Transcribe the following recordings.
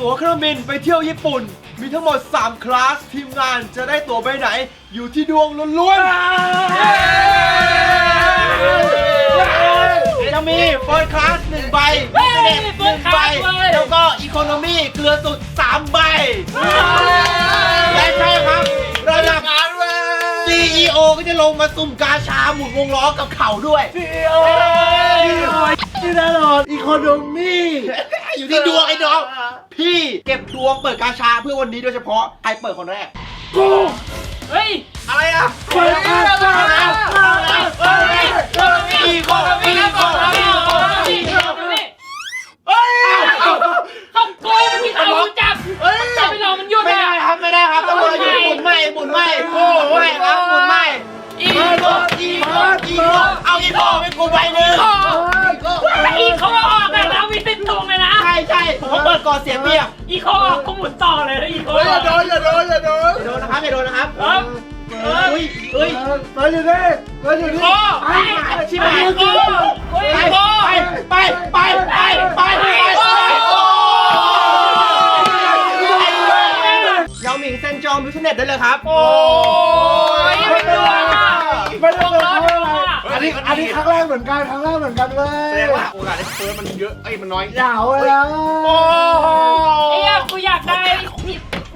ตั๋วเครื่องบินไปเที่ยวญี่ปุ่น มีทั้งหมด 3 คลาส ทีมงานจะได้ตั๋วใบไหน อยู่ที่ดวงล้วนๆจะมีเฟิร์สคลาสหนึ่งใบเฮ้ยเด็กหนึ่งใบ First class เว้ยแล้วก็อีโคโนมี่เกลือสุด 3 ใบและใช่ครับ ระดับ CEO ก็จะลงมาซุ่มกาชาหมุนวงล้อกับเข่าด้วยที่ แน่นอนอีโคโนมี่อยู่ที่ดวงไอ้น้องพี่เก็บดวงเปิดกาชาเพื่อวันนี้โดยเฉพาะใครเปิดคนแรกกูเฮ้ย อะไรอะเปิดกาช เปิดอยู่นี่โอ้ไปชิบหายก้อีไปไปไปไปไปไปยาหมิงเซนจองดูชเน็ตได้เลยครับ โอ้ยไม่ดูอะไม่ด้เปิดเขาอะไรอันนี้อันนี้ครั้งแรกเหมือนกันครั้งแรกเหมือนกันเลยแสดงว่าโอกาสได้เฟิร์สมันเยอะ เอ้ยมันน้อยยาวแล้วไอ้ยากูอยาก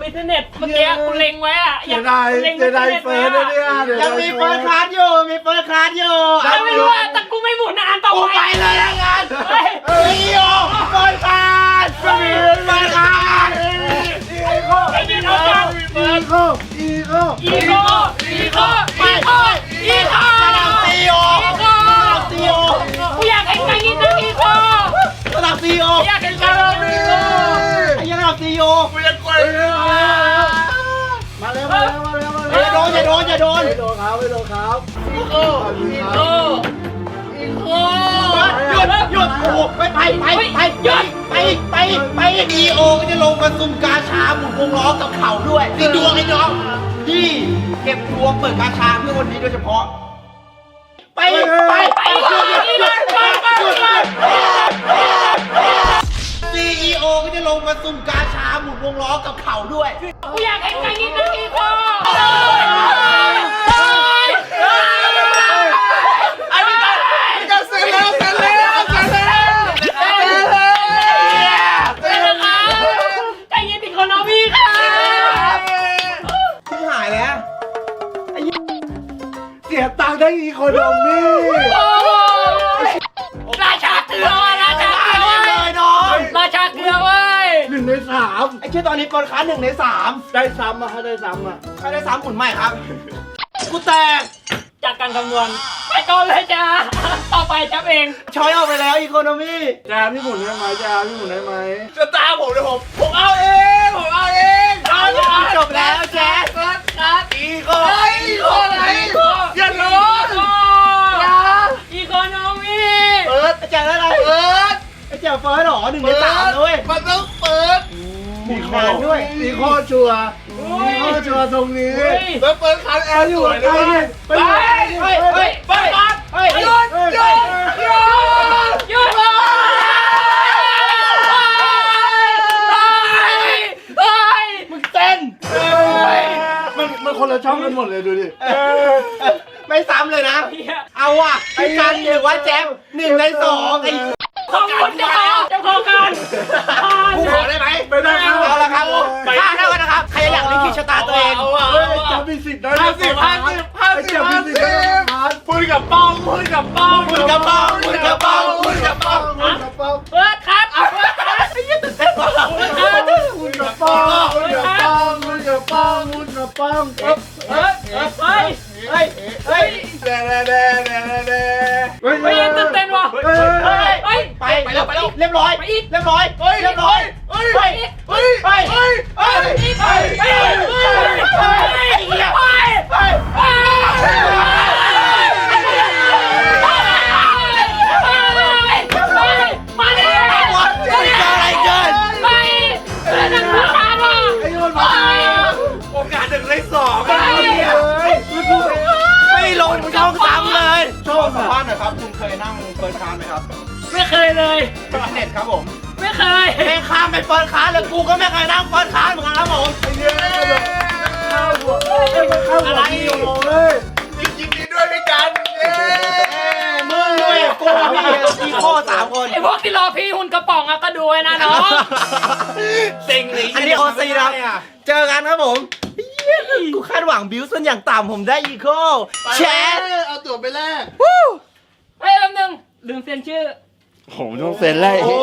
ได้วิทเน็ตเมื่อกี้กูเล็งไว้อะเสียดายเสียดายเฟิร์สนะเนี่ยเดี๋ยวยังมีเฟิร์สคลาสอยู่ มีเฟิร์สคลาสอยู่แต่ไม่รู้อะแต่กูไม่หมุนนานต่อกูไปไปเลยละกันเฮ้ยอีโอเฟิร์สคลาสเฟิร์สคลาสอีโคไอ้นี่เอาจังอีโคอีโคอีโก้อีโก้อีโก้อีโก้ระดับซีโออีโก้ระดับซีโอกูอยากเห็นการกินนะอีโก้ระดับซีโออยากเห็นการกิ มาเร็วมาเร็วมาเร็วมาเร็วอย่าโดนอย่าโดนอย่าโดนไม่โดนครับไม่โดนครับอีโก้อีโก้อีโก้หยุดหยุดโอ้ไปไปไปไปหยุดไปไปไปอีโอก็จะลงมาซุ่มกาชาหมุนวงล้อกับเข่าด้วยนี่ดวงไอ้น้องพี่เก็บดวงเปิดกาชาเพื่อวันนี้โดยเฉพาะ ไปไปไปไปไปไป มาซุ่มกาชาหมุนวงล้อกับเข่าด้วย กูอยากเห็นการกินนะอีโก้อันนี้ก็จะเสร็จแล้วเสร็จแล้วเสร็จแล้วเป็นนะครับใจเย็นติโคโนมีครับที่หายแล้ว เสียตังค์ได้อีโคโนม ไอ้เชื่อตอนนี้เปิดค้าหนึ่งในสามได้ซ้ำอะฮะได้ซ้ำอะใครได้สามหมุนใหม่ครับ กูแตก จากการคำนวณไปก่อนเลยจ้าต่อไปจับเองช้อยออกไปแล้วอีโคโนมี่จาพี่หมุนได้ไหมจาพี่หมุนได้ไหมจะตามผมเลยผม ผมเอาเอง ผมเอาเองจบแล้วแจ๊สครับอีโคอีโคอะไรอย่าล้ออีโคโนมีเปิดไอ้แจ๊สอะไรเปิดไอ้แจ๊สเฟิร์สหรอหนึ่งในสามเลยมันต้องเปิดห มุนนานด้วยอีโคชัวร์อีโคชัวร์ตรงนี้เฮ้ยแล้วเปิดคันแอร์อยู่ใกล้เนี่ยไปเฮ้ยเฮ้ยเฮ้ยเฮ้ยเฮ้ยหยุดหยุดหยุดหยุดเลยเฮ้ยมึงเต้นมันมันคนละช่องกันหมดเลยดูดิไม่ซ้ำเลยนะ เอาอะไอ้กันหรือว่าแจ๊บหนึ่งในสองไอ้ พูดกับป้องพูดกับป้องพูดกับป้องพูดกับป้องเฮ้ยเฮ้ยเฮ้ยเฮ้ยเด้เด้เด้เด้เด้เฮ้ยเฮ้ยตื่นเต้นว่ะเฮ้ยเฮ้ยเฮ้ยไปไปแล้วไปแล้วเรียบร้อยไปอีกเรียบร้อยเรียบร้อยเฮ้ยไปเฮ้ยไปเฮ้ยไปไปไปไปไปไป รับคุณเคยนั่งเฟิร์สคลาสไหมครับไม่เคยเลย ฟิตเนสครับผมไม่เคเคยแม่งข้ามไปเฟิร์สคลาสเลยกูก็ไม่เคยนั่งเฟิร์สคลาสเหมือนกันครับผมเย้ข้าวหัวเอ้ยมันข้าวหัวพี่โอ้เลยยินดีด้วยพี่กันเย้มึงด้วยกูพี่อีโคสามคนไอ้พวกที่รอพี่หุ่นกระป๋องอะก็ดูไว้นะน้องสิ่งนี้อันนี้โอซีนะครับเจอกันครับผมเหี้ยกูคาดหวังบิวส่วนอย่างต่ำผมได้อีโคแชทเอาตั๋วไปแลกวู้เฮ้ยแป๊บนึง ลืมเซ็นชื่อ ผมต้องเซ็นไล่โอ้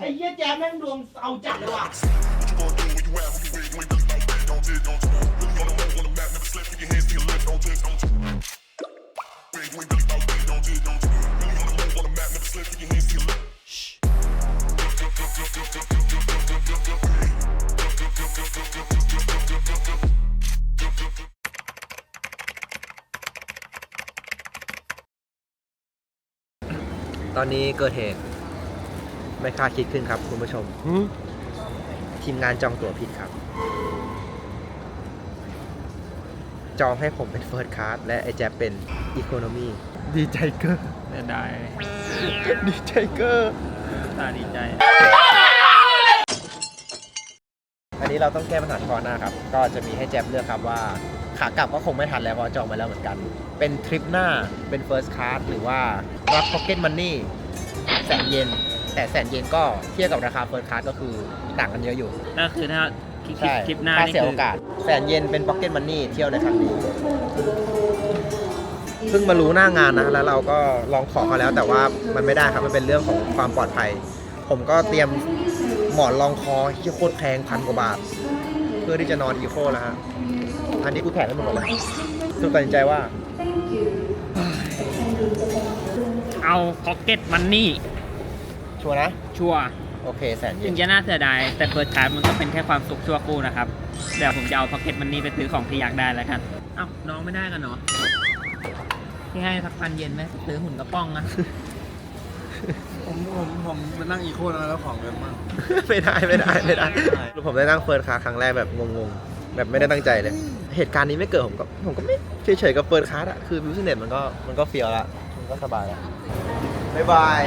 ไอ้เหี้ยแจมแม่งดวงเอาจัดเลยว่ะต อนนี้เกิดเหตุ ไม่คาดคิดขึ้นครับ คุณผู้ชม ทีมงานจองตั๋วผิดครับ จองให้ผมเป็นเฟิร์สคลาสและไอ้แจ๊บเป็นอีโคโนมีดีใจเกอร์เสียดายดีใจเกอร์ตาดีใจ อันนี้เราต้องแก้ปัญหาเฉพาะหน้าครับ ก็จะมีให้แจ๊บเลือกครับว่า ขากลับก็คงไม่ทันแล้วเพราะจองไปแล้วเหมือนกัน เป็นทริปหน้าเป็นเฟิร์สคลาสหรือว่ารับพ็อกเก็ตมันนี่แสนเยนแต่แสนเยนก็เทียบกับราคาเฟิร์สคลาสก็คือต่างกันเยอะอยู่ ก็คือถ้าคลิปใช่คลิปหน้าค่านี่เสียคืโอกาสแสนเยนเป็นพ็อกเก็ตมันนี่เที่ยวในครั้งนี้เพิ่งมารู้หน้างานนะ แล้วเราก็ลองขอเขาแล้ว แต่ว่ามันไม่ได้ครับมันเป็นเรื่องของความปลอดภัย ผมก็เตรียมหมอนรองคอที่โคตรแพงพันกว่าบาท เพื่อที่จะนอนอีโคแล้วฮะ อันนี้กูแถมให้หมดเลยสุดตัดสินใจว่า เอาพ็อกเก็ตมันนี่ ชัวร์นะ ชัวร์โอเคแสนเยถึนงจะน่าเสียดาย แต่เฟิร์สคลาสมันก็เป็นแค่ความสุขชั่วครู่นะครับ เดี๋ยวผมจะเอาพ็อกเก็ตมันนี่ไปซื้อของที่อยากได้แล้วกันเอ้าน้องไม่ได้กันเนาะพี่ให้สักพันเยนไหมซื้อหุ่นกระป๋องนะ ผมผมผมมานั่งอีโคนะแล้วของเยอะมาก ไม่ได้ไม่ได้ไม่ได้ ผมได้นั่งเฟิร์สคลาสครั้งแรกแบบงงๆ แบบไม่ได้ตั้งใจเลย เหตุการณ์นี้ไม่เกิดผมก็ผมก็ไม่เฉยๆกับเฟิร์สคลาสอะคือบิวสเน็ตมันก็มันก็เฟียวละมันก็สบายละบ๊ายบาย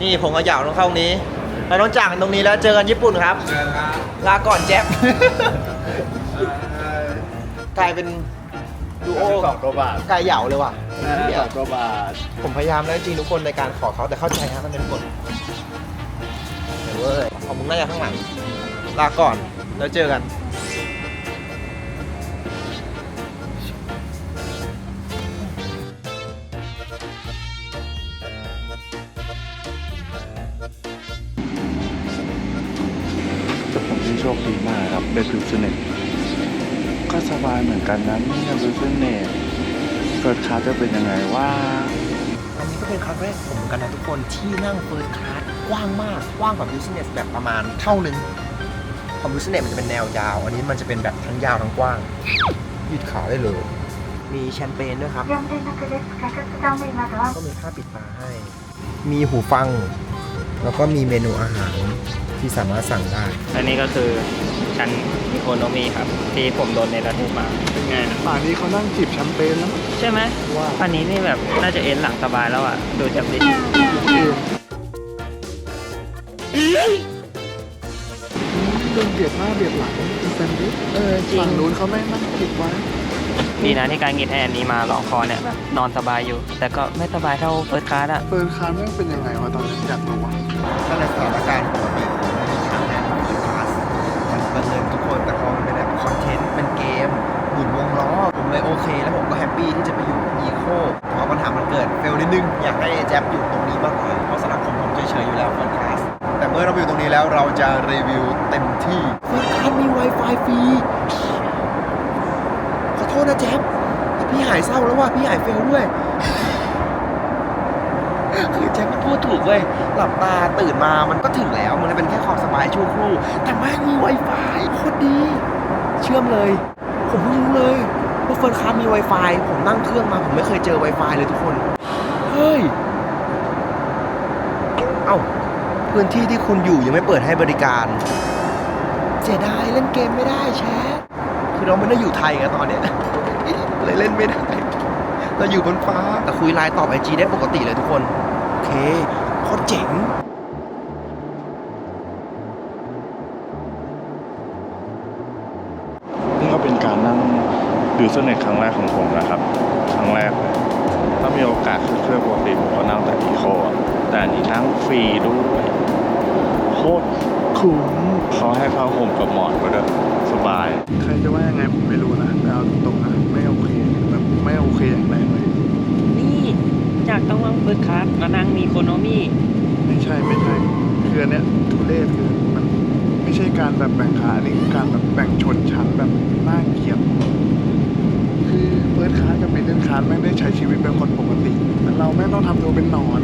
นี่ผมกับเหยาวต้องเข้าตรงนี้เราต้องจากกันตรงนี้แล้วเจอกันญี่ปุ่นครับเชิญครับลาก่อนแจ๊บ กลายเป็นดูโอสองตัวบาทกายเหยาเลยว่ะ สองตัวบาท ผมพยายามแล้วจริงๆทุกคนในการขอเขาแต่เข้าใจนะมันเป็นกฎเดี๋ยวเว้ย ของมึงน่าจะข้างหลัง ลาก่อน แล้วเจอกันแต่ผมที่โชคดีมากครับเป็นบิวเน็ตก็สบายเหมือนกันนะเนี่ยบิวเน็ตเฟิร์สคลาสจะเป็นยังไงว่า อันนี้ก็เป็นครั้งแรกผมเหมือนกันนะทุกคนที่นั่งเฟิร์สคลาส กว้างมาก กว้างกว่าบิสเนสแบบประมาณเท่านึงของบิสเนสมันจะเป็นแนวยาว อันนี้มันจะเป็นแบบทั้งยาวทั้งกว้าง ยืดขาได้เลย มีแชมเปญด้วยครับ ก็มีผ้าปิดตาให้ มีหูฟัง แล้วก็มีเมนูอาหารที่สามารถสั่งได้ อันนี้ก็คือชั้นมิโคโนมีครับ ที่ผมโดนในระดับมาเป็นไงนะป่านนี้เขานั่งจิบแชมเปญแล้ว ใช่ไหมว่าป่านนี้นี่แบบน่าจะเอ็นหลังสบายแล้วอะ ดูจากดิ โดนเบียดหน้าเบียดหลังเป็นแซนด์วิชเออจริงฝั่งนู้นเขาไม่นั่งติดไว้ดีนะที่การกินให้อันนี้มาลองคอเนี่ยแบบนอนสบายอยู่ แต่ก็ไม่สบายเท่าเฟิร์สคลาสอะเฟิร์สคลาสแม่งเป็นยังไงวะตอนนี้อยากรู้วะถ้าในสถานการณ์ปกติไม่มีทางแน่นอนคลาสมันบันเทิงทุกคนแต่พอมันเป็นแบบคอนเทนต์เป็นเกมหมุนวงล้อ ผมเลยโอเค แล้วผมก็แฮปปี้ที่จะไปอยู่อีโคเพราะปัญหามันเกิดเฟลนิดนึง อยากให้แจ๊บอยู่ แล้วเราจะรีวิวเต็มที่เฟิร์สคลาสมี Wi-Fi ฟรีขอโทษนะแจ๊บแต่พี่หายเศร้าแล้วว่ะพี่หายเฟลด้วย คือแจ็คมันพูดถูกเว้ยหลับตาตื่นมามันก็ถึงแล้ว มันเลยเป็นแค่ความสบายชั่วครู่ แต่แม่งมี Wi-Fi โคตรดี เชื่อมเลย ผมเพิ่งรู้เลยว่าเฟิร์นคาร์มี Wi-Fi ผมนั่งเครื่องมา ผมไม่เคยเจอ Wi-Fi เลยทุกคน เฮ้ย เอ้า พื้นที่ที่คุณอยู่ยังไม่เปิดให้บริการ เสียดายเล่นเกมไม่ได้แชทคือเราไม่ได้อยู่ไทยไงตอนเนี้ยเลยเล่นไม่ได้ เราอยู่บนฟ้าแต่คุยไลน์ตอบไอจีได้ปกติเลยทุกคน โอเคโคตรเจ๋งนี่ก็เป็นการนั่งดูเสน่ห์ครั้งแรกของผมนะครับ ครั้งแรกเลยถ้ามีโอกาสขึ้นเครื่องปกติผมก็นั่งแต่อีโคอะ แต่อันนี้นั่งฟรีด้วยโคตรคุ้มเขาให้ผ้าห่มกับหมอนมาด้วยสบาย ใครจะว่ายังไงผมไม่รู้นะแต่เอาตรงๆนะไม่โอเคแบบไม่โอเคอย่างแรงเลย นี่จากต้องนั่งเฟิร์สคลาสมานั่งมีโคโนมี่ไม่ใช่ไม่ใช่คืออันเนี้ยทุเรศคือมันไม่ใช่การแบบแบ่งขาอันนี้คือการแบบแบ่งชนชั้นแบบน่าเกลียดคือเฟิร์สคลาสกับมิดเดิลคลาสแม่งได้ใช้ชีวิตเป็นคนปกติแต่เราแม่งต้องทำตัวเป็นหนอน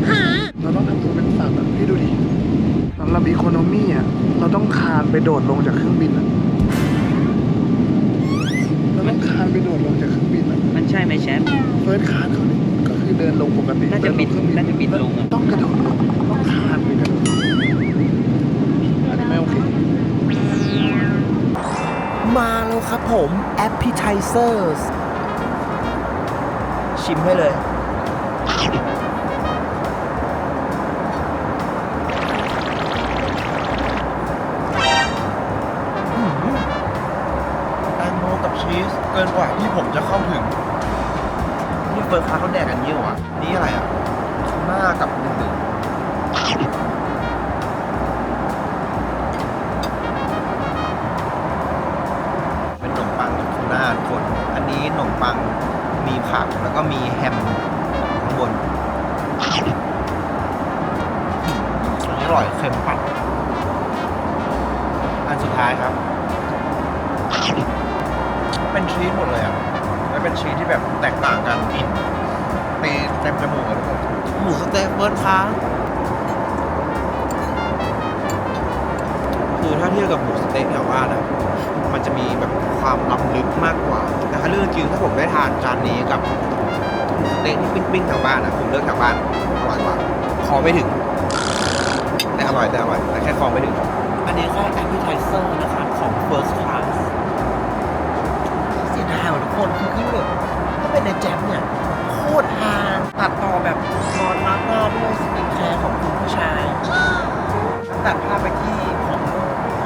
เราต้องทำตัวเป็นสัตว์อะพี่ดูดิสำหรับอีโคโนมี่อะเราต้องคานไปโดดลงจากเครื่องบินอะเราต้องคานไปโดดลงจากเครื่องบินอะมันใช่ไหมแชมป์เฟิร์สคลาสเขาเนี่ยก็คือเดินลงปกติน่าจะบิดเดิลงเครื่องน่าจะบิดลงอะต้องกระโดดลงต้องคานไปกระโดดลงอันนี้ไม่โอเคมาแล้วครับผม appetizers ชิมให้เลย นกว่าที่ผมจะเข้าถึงนี่เฟิร์สคลาสเขาแดกกันเยี่ยวอะนี่อะไรอะทูน่ากับหนึ่งหนึ่งเป็นขนมปังกับทูน่าทุกคน อันนี้ขนมปังมีผักแล้วก็มีแฮม เต๊ะเบิร์ดค้างคือถ้าเทียบกับหมูสะเต๊ะแถวบ้านอะมันจะมีแบบความล้ำลึกมากกว่า แต่ถ้าเรื่องจริงถ้าผมได้ทานจานนี้กับหมูสะเต๊ะที่ปิ้งๆแถวบ้านอะผมเลือกแถวบ้านอร่อยกว่าคอไม่ถึง แต่อร่อยแต่อร่อยแต่แค่คอไม่ถึง อันนี้แค่ appetizer นะครับของ first class เสียดายว่ะทุกคนคือคือแบบถ้าเป็นในแจ๊บเนี่ย โคตรฮาตัดต่อแบบนอนมาร์กหน้าด้วยสกินแคร์ของคุณผู้ชาย ตัดภาพไปที่ของ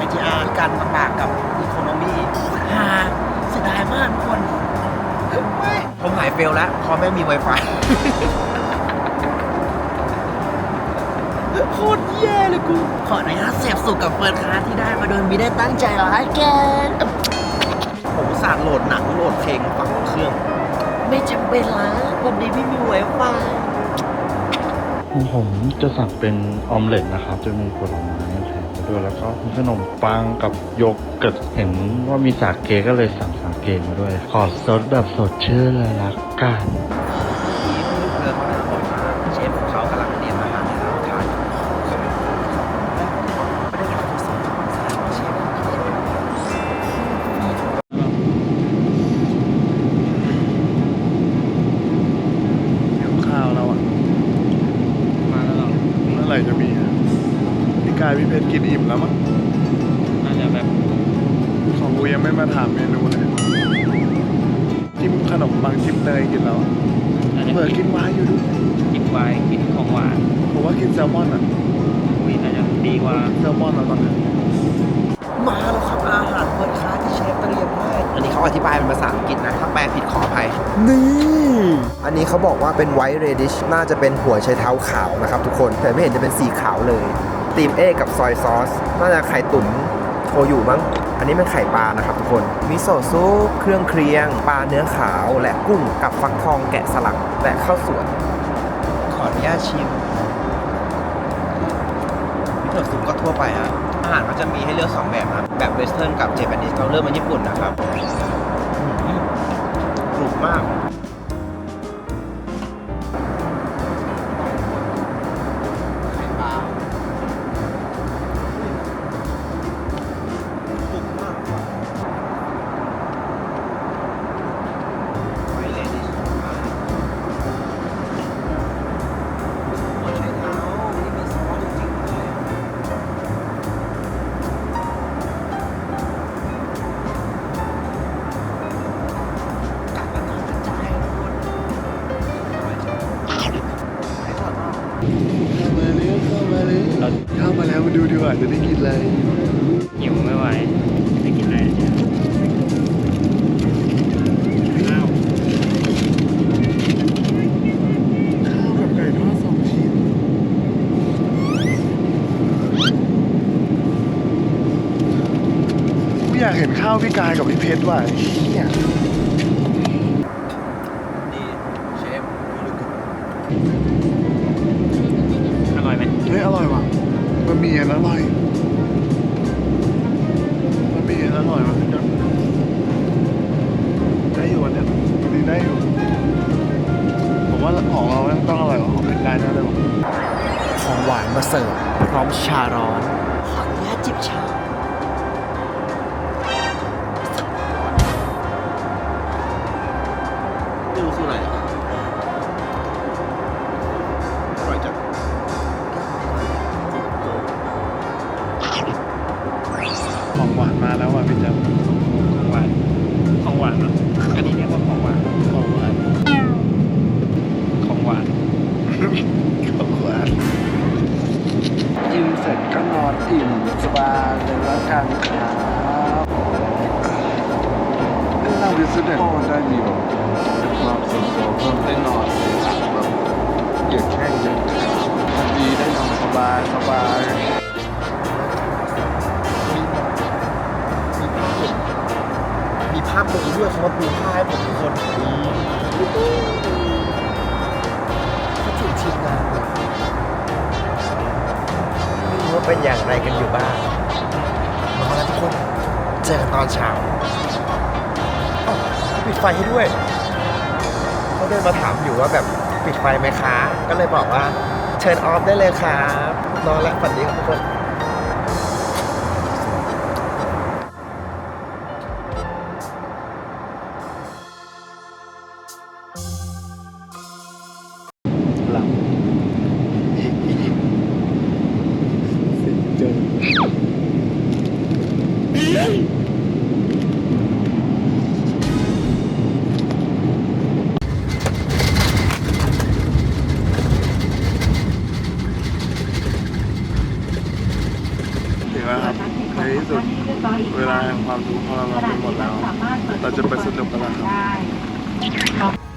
ITR การลำบากกับอีโคโนมี่โคตรฮาเสียดายมากทุกคนเฮ้ยผมหายเฟลแล้วเพราะไม่มี Wi-Fi โคตรแย่เลยกูขออนุญาตเสพสุขกับเฟิร์นคลาสที่ได้มาโดยไม่ได้ตั้งใจร้ายแกนผมอุตสาดโหลดหนังโหลดเพลงฟังบนเครื่อง ไม่จำเป็นละวันนี้ไม่มีไวไฟของผมจะสั่งเป็นออมเล็ตนะครับ จะมีผลไม้แถมมาด้วยแล้วก็มีขนมปังกับโยเกิร์ตเห็นว่ามีสาเกก็เลยสั่งสาเกมาด้วย ขอซดแบบสดชื่นเลยละกัน ไหร่จะมีอะพี่กายพี่เพชรกินอิ่มแล้วมั้งน่าจะแบบของกูยังไม่มาถามเมนูเลยจิ้มขนมปังจิ้มเนยกินแล้วน่าจะเปิดกินไวายอยู่ด้วยกินไวน์กินของหวานผมว่ากินแซลมอนอะอุ้ยน่าจะดีกว่าแซลมอนเราตอนนี้มาแล้วครับอาหารเปิดค้าที่เชฟเตรียมให้อันนี้เขาอธิบายเป็นภาษาอังกฤษนะ ถ้าแปลผิดขออภัยนี่ อันนี้เขาบอกว่าเป็นไวท์เรดิชน่าจะเป็นหัวไชเท้าขาวนะครับทุกคน แต่ไม่เห็นจะเป็นสีขาวเลยตีมเอกับซอยซอสน่าจะไข่ตุ๋นโชยุมั้ง อันนี้เป็นไข่ปลานะครับทุกคนมิโซะซุปเครื่องเคียง ปลาเนื้อขาวและกุ้งกับฟักทองแกะสลักและข้าวสวยขออนุญาตชิมมิโซะซุปก็ทั่วไปฮะอาหารก็จะมีให้เลือก2แบบนะแบบเวสเทิร์นกับเจแปนิสเราเริ่มมาญี่ปุ่นนะครับกรุบมากากเห็นข้าวพี่กายกับพี่เพชรว่ะเฮีย ไฟให้ด้วยเขาเดินมาถามอยู่ว่าแบบปิดไฟไหมคะ ก็เลยบอกว่าเชิญออฟได้เลยครับนอนแล้วฝันดีครับทุกคน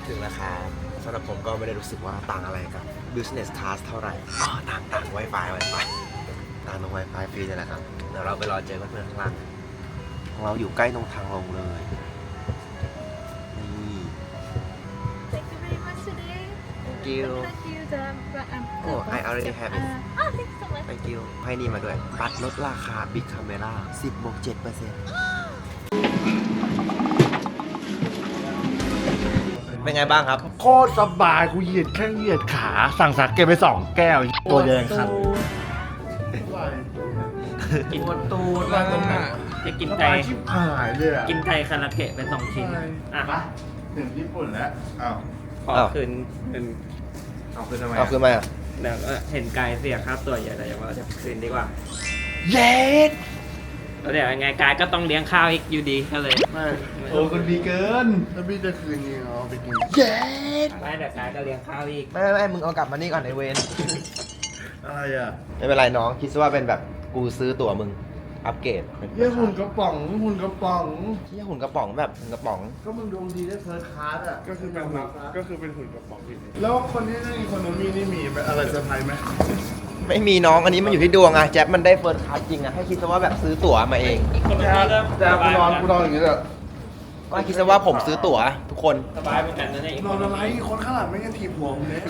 ถึงราคาสำหรับผมก็ไม่ได้รู้สึกว่าต่างอะไรกับ business class เท่าไหร่อ๋อต่างต่าง Wi-Fi Wi-Fi ต่างตรง Wi-Fi ฟรีนี่แหละครับเดี๋ยวเราไปรอเจอเพื่อนๆข้างล่างกันของเราอยู่ใกล้ตรงทางลงเลยนี่ Thank you very much today. thank you Thank you, the um, Oh, I already have it. Uh, oh, thank you so much. thank you ให้นี่มาด้วยบัตรลดราคา Big Camera 10บวก7เปอร์เซ็นต์ เป็นไงบ้างครับ โคตรสบายกูเหยียดแข้งเหยียดขา สั่งสักเก็บไปสองแก้ว ตัวแดงครับกินบนตูดว่าตรงไหนจะกินสไก่บายชิบหายเลยอะกินไก่คาราเกะไปสองชิ้นอะไปถึงญี่ปุ่นแล้วอ้าวขออ้าวคืนเป็นเอาคืนทำไมเอาขึ้นมาอะเดี๋ยวเห็นไก่เสียค่าตัวใหญ่แต่ว่าจะคืนดีกว่า เย็ด แล้วเดี๋ยวยังไงกายก็ต้องเลี้ยงข้าวอีกอยู่ดีก็เลยไม่โอ้คนดีเกินแล้วพี่จะคืนยังไงเอาไปกินเย็ดไม่เดี๋ยวกายก็เลี้ยงข้าวอีกไม่ไม่ไม่มึงเอากลับมานี่ก่อนไอเวนอะไรอะไม่เป็นไรน้องคิดซะว่าเป็นแบบกูซื้อตั๋วมึงอัปเกรดเยี่ยหุ่นกระป๋องหุ่นกระป๋องที่หุ่นกระป๋องแบบหุ่นกระป๋อง ก็มึงดวงดีได้เฟิร์สคลาสอะก็คือเป็นหุ่นก็คือเป็นหุ่นกระป๋องทีนี้แล้วคนที่นั่งอีโคโนมี่นี่มีอะไรเซอร์ไพรส์ไหม ไม่มีน้องอันนี้มันอยู่ที่ดวงอะแจ๊บมันได้เฟิร์สคลาสจริงอะให้คิดซะว่าแบบซื้อตั๋วมาเองคนแจ๊นี้บก็แจ๊บสกูบายนอนเหกูมือนนกัอนอย่างนี้เลยว่าคิดซะว่าผมซื้อตั๋วทุกคนสบายเหมือนกันนะเนี่ยอีกนอนอะไรคนข้างหลังไม่งั้นทีบหัวผมเนี่ย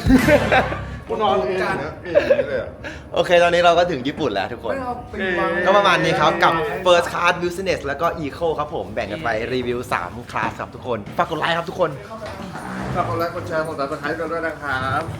กูนอนเองอย่างเงี้ยเองอย่างนี้เลยอะโอเค ตอนนี้เราก็ถึงญี่ปุ่นแล้วทุกคน ไม่เอาตีวางก็ประมาณนี้ครับ กับ First Class Business แล้วก็ Eco ครับผมแบ่งกันไปรีวิว 3 คลาสครับทุกคน ฝากกดไลค์ครับทุกคน ฝากกดไลค์กดแชร์กดติดตามกันด้วยนะครับ